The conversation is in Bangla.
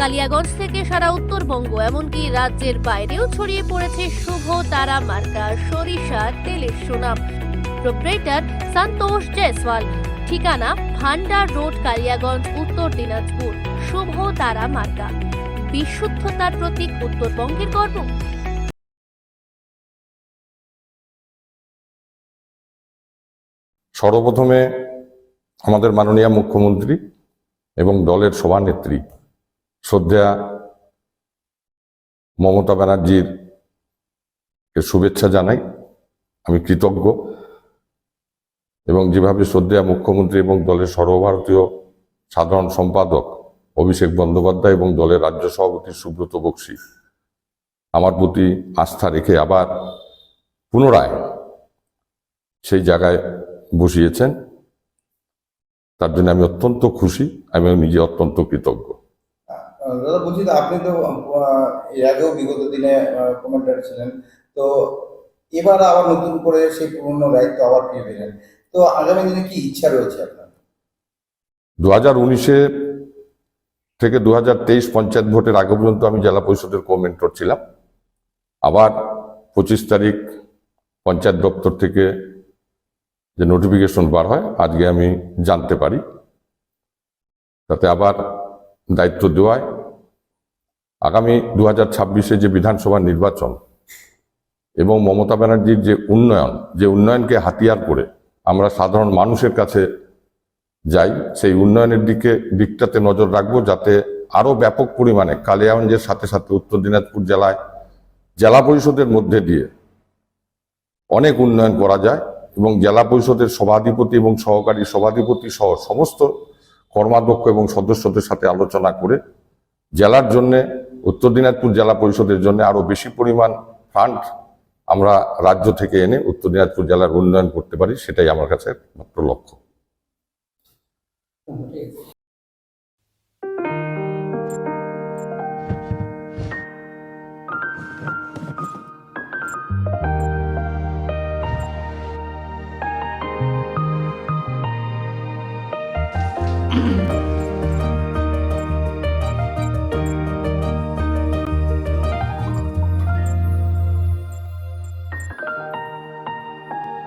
কালিয়াগঞ্জ থেকে সারা উত্তরবঙ্গ, এমনকি রাজ্যের বাইরেও ছড়িয়ে পড়েছে শুভ তারা মার্কা, সরিষা, তেলের সুনাম। প্রোপ্রেটার সন্তোষ জয়সওয়াল, ঠিকানা ভান্ডার রোড, কালিয়াগঞ্জ, উত্তর দিনাজপুর, শুভ তারা মার্কা। বিশুদ্ধতার প্রতীক উত্তরবঙ্গের গর্ব। সর্বপ্রথমে আমাদের মাননীয় মুখ্যমন্ত্রী এবং দলের সভানেত্রী শ্রদ্ধা মমতা ব্যানার্জির শুভেচ্ছা জানাই। আমি কৃতজ্ঞ এবং যেভাবে শ্রদ্ধা মুখ্যমন্ত্রী এবং দলের সর্বভারতীয় সাধারণ সম্পাদক অভিষেক বন্দ্যোপাধ্যায় এবং দলের রাজ্য সভাপতি সুব্রত বক্সী, আমার প্রতি আস্থা রেখে আবার পুনরায় সেই জায়গায় বসিয়েছেন, তার জন্য আমি অত্যন্ত খুশি আমি নিজে অত্যন্ত কৃতজ্ঞ। দাদা, বলছি আপনি তো এর আগেও বিগত দিনে কমেন্টার ছিলেন। তো এবার আবার নতুন করে সেই পুরনো দায়িত্ব আবার পেয়ে পেলেন। তো আগামী দিনে কি ইচ্ছা রয়েছে আপনার? দু হাজার উনিশে থেকে দু হাজার তেইশ পঞ্চায়েত ভোটের আগে পর্যন্ত আমি জেলা পরিষদের কোমেন্টর ছিলাম। আবার পঁচিশ তারিখ পঞ্চায়েত দপ্তর থেকে যে নোটিফিকেশন বার হয়, আজকে আমি জানতে পারি। তাতে আবার দায়িত্ব দেওয়ায় আগামী দু হাজার ছাব্বিশে যে বিধানসভা নির্বাচন এবং মমতা ব্যানার্জির যে উন্নয়ন, যে উন্নয়নকে হাতিয়ার করে আমরা সাধারণ মানুষের কাছে যাই, সেই উন্নয়নের দিকে, দিকটাতে নজর রাখব যাতে আরও ব্যাপক পরিমাণে কালিয়াগঞ্জের সাথে সাথে উত্তর দিনাজপুর জেলায় জেলা পরিষদের মধ্যে দিয়ে অনেক উন্নয়ন করা যায় এবং জেলা পরিষদের সভাধিপতি এবং সহকারী সভাধিপতি সহ সমস্ত কর্মাধ্যক্ষ এবং সদস্যদের সাথে আলোচনা করে জেলার জন্য উত্তর দিনাজপুর জেলা পরিষদের জন্য আরও বেশি পরিমাণ ফান্ড আমরা রাজ্য থেকে এনে উত্তর দিনাজপুর জেলার উন্নয়ন করতে পারি, সেটাই আমার কাছে মাত্র লক্ষ্য।